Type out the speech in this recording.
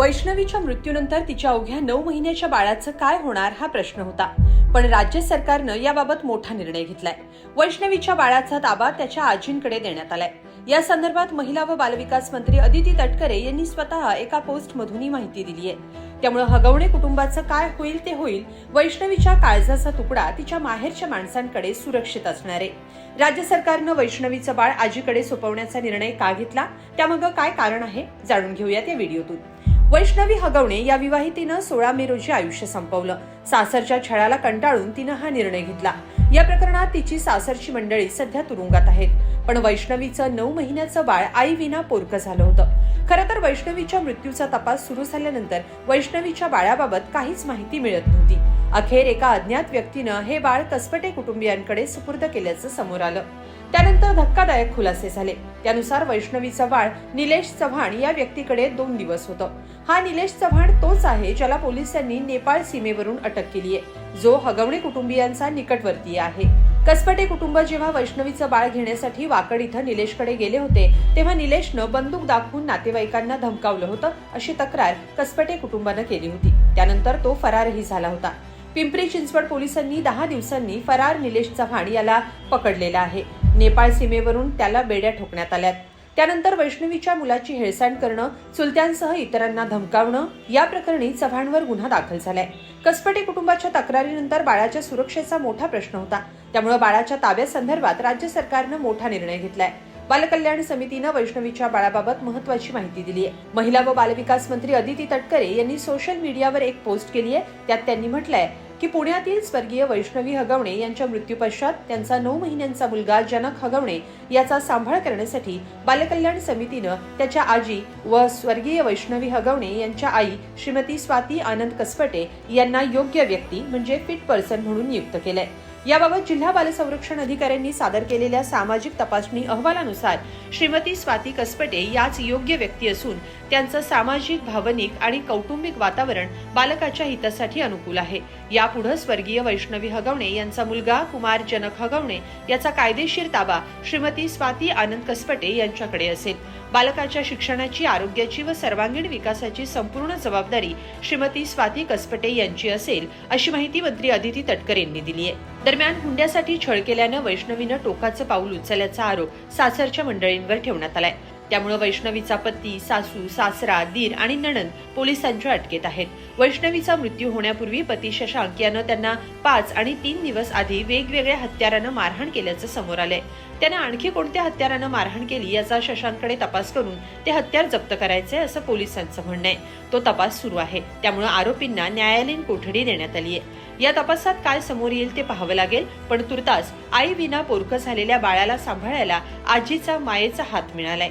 वैष्णवीच्या मृत्यूनंतर तिच्या अवघ्या नऊ महिन्याच्या बाळाचं काय होणार हा प्रश्न होता. पण राज्य सरकारनं याबाबत मोठा निर्णय घेतलाय. वैष्णवीच्या बाळाचा ताबा त्याच्या आजींकडे देण्यात आलाय. या संदर्भात महिला व बालविकास मंत्री अदिती तटकरे यांनी स्वतः एका पोस्टमधून ही माहिती दिली आहे. त्यामुळे हगवणे कुटुंबाचं काय होईल ते होईल वैष्णवीच्या काळजाचा तुकडा तिच्या माहेरच्या माणसांकडे सुरक्षित असणार. आहे राज्य सरकारनं वैष्णवीचं बाळ आजीकडे सोपवण्याचा निर्णय का घेतला? त्यामागं काय कारण आहे? जाणून घेऊयात या व्हिडिओतून. वैष्णवी हगवणे या विवाहितीनं सोळा मे रोजी आयुष्य संपवलं. सासरच्या छळाला कंटाळून तिनं हा निर्णय घेतला. या प्रकरणात तिची सासरची मंडळी सध्या तुरुंगात आहेत. पण वैष्णवीचं नऊ महिन्याचं बाळ आई विना पोरकं झालं होतं. खरं तर वैष्णवीच्या मृत्यूचा तपास सुरू झाल्यानंतर वैष्णवीच्या बाळाबाबत काहीच माहिती मिळत नव्हती. अखेर एका अज्ञात व्यक्तीनं हे बाळ कसपटे कुटुंबियांकडे सुपूर्द केल्याचं समोर आलं. त्यानंतर धक्कादायक खुलासे झाले. त्यानुसार वैष्णवीचं बाळ निलेश चव्हाण या व्यक्तीकडे दोन दिवस होतं. हा निलेश चव्हाण तोच आहे ज्याला पोलिसांनी नेपाळ सीमेवरून अटक केली आहे जो हगवणे कुटुंबियांचा निकटवर्तीय आहे. कसपटे कुटुंब जेव्हा वैष्णवीचं बाळ घेण्यासाठी वाकड इथं निलेशकडे गेले होते तेव्हा निलेशनं बंदूक दाखवून नातेवाईकांना धमकावलं होतं अशी तक्रार कसपटे कुटुंबानं केली होती. त्यानंतर तो फरारही झाला होता. पिंपरी चिंचवड पोलिसांनी दहा दिवसांनी फरार निलेश चव्हाण याला पकडलेला आहे. नेपाळ सीमेवरून त्याला बेड्या ठोकण्यात आल्यात. त्यानंतर वैष्णवीच्या मुलाची हेळसांड करणं चुलत्यांसह इतरांना धमकावणं या प्रकरणी चव्हाणवर गुन्हा दाखल झालाय. कसपटे कुटुंबाच्या तक्रारीनंतर बाळाच्या सुरक्षेचा मोठा प्रश्न होता. त्यामुळे बाळाच्या ताब्यासंदर्भात राज्य सरकारनं मोठा निर्णय घेतलाय. बालकल्याण समितीनं वैष्णवीच्या बाळाबाबत महत्वाची माहिती दिली आहे. महिला व बालविकास मंत्री अदिती तटकरे यांनी सोशल मीडियावर एक पोस्ट केली आहे. त्यात त्यांनी म्हटलंय की पुण्यातील स्वर्गीय वैष्णवी हगवणे यांच्या मृत्यूपश्चात त्यांचा नऊ महिन्यांचा मुलगा जनक हगवणे याचा सांभाळ करण्यासाठी बालकल्याण समितीनं त्याच्या आजी व स्वर्गीय वैष्णवी हगवणे यांच्या आई श्रीमती स्वाती आनंद कसपटे यांना योग्य व्यक्ती म्हणजे फिट पर्सन म्हणून नियुक्त केलंय. याबाबत जिल्हा बालसंरक्षण अधिकाऱ्यांनी सादर केलेल्या सामाजिक तपासणी अहवालानुसार श्रीमती स्वाती कसपटे याच योग्य व्यक्ती असून त्यांचं सामाजिक भावनिक आणि कौटुंबिक वातावरण बालकाच्या हितासाठी अनुकूल आहे. यापुढे स्वर्गीय वैष्णवी हगवणे यांचा मुलगा कुमार जनक हगवणे याचा कायदेशीर ताबा श्रीमती स्वाती आनंद कसपटे यांच्याकडे असेल. बालकाच्या शिक्षणाची आरोग्याची व सर्वांगीण विकासाची संपूर्ण जबाबदारी श्रीमती स्वाती कसपटे यांची असेल अशी माहिती मंत्री अदिती तटकरे यांनी दिली आहे. दरम्यान हुंड्यासाठी छळ केल्यानं वैष्णवीनं टोकाचं पाऊल उचलल्याचा आरोप सासरच्या मंडळींवर ठेवण्यात आलाय. त्यामुळे वैष्णवीचा पती सासू सासरा दीर आणि नणंद पोलिसांच्या अटकेत आहेत. वैष्णवीचा मृत्यू होण्यापूर्वी पती शशांक यानं त्यांना पाच आणि तीन दिवस आधी वेगवेगळ्या हत्यारानं मारहाण केल्याचं समोर आलंय. त्यानं आणखी कोणत्या हत्यारानं मारहाण केली याचा शशांककडे तपास करून ते हत्यार जप्त करायचे असं पोलिसांचं म्हणणं आहे तो तपास सुरू आहे. त्यामुळे आरोपींना न्यायालयीन कोठडी देण्यात आली आहे या तपासात काय समोर येईल ते पाहावं लागेल पण तुर्तास आई विना पोरकं झालेल्या बाळाला सांभाळायला आजीचा मायेचा हात मिळालाय.